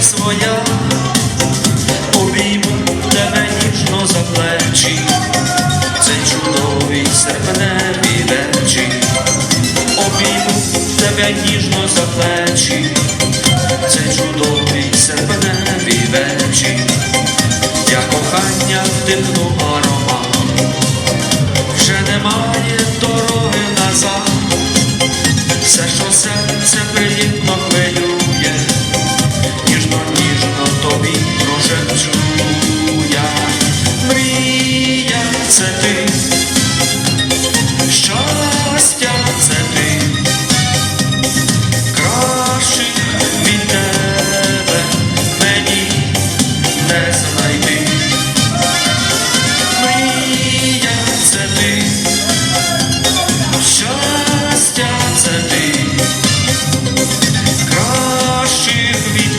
своя, обійму тебе ніжно за плечі, це чудові серпневі вечі, обійму тебе ніжно за плечі, це чудові серпневі вечі, я кохання вдихну аромат, вже немає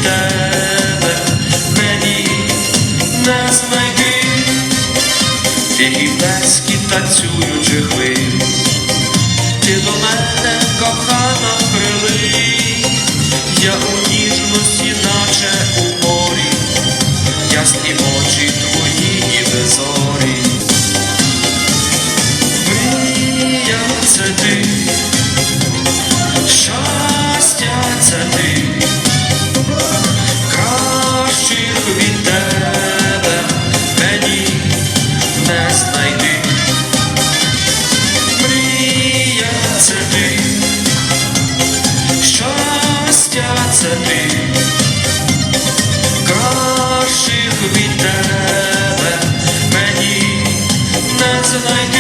тебе. Мені не знайти, і гімнецькі танцюючи хвилі, ти до мене кохана прилий, я у ніжності, наче у морі, ясні очі твої ніби зорі. Не знайди. Мрія це ти, щастя це ти, кращих від тебе мені не знайти.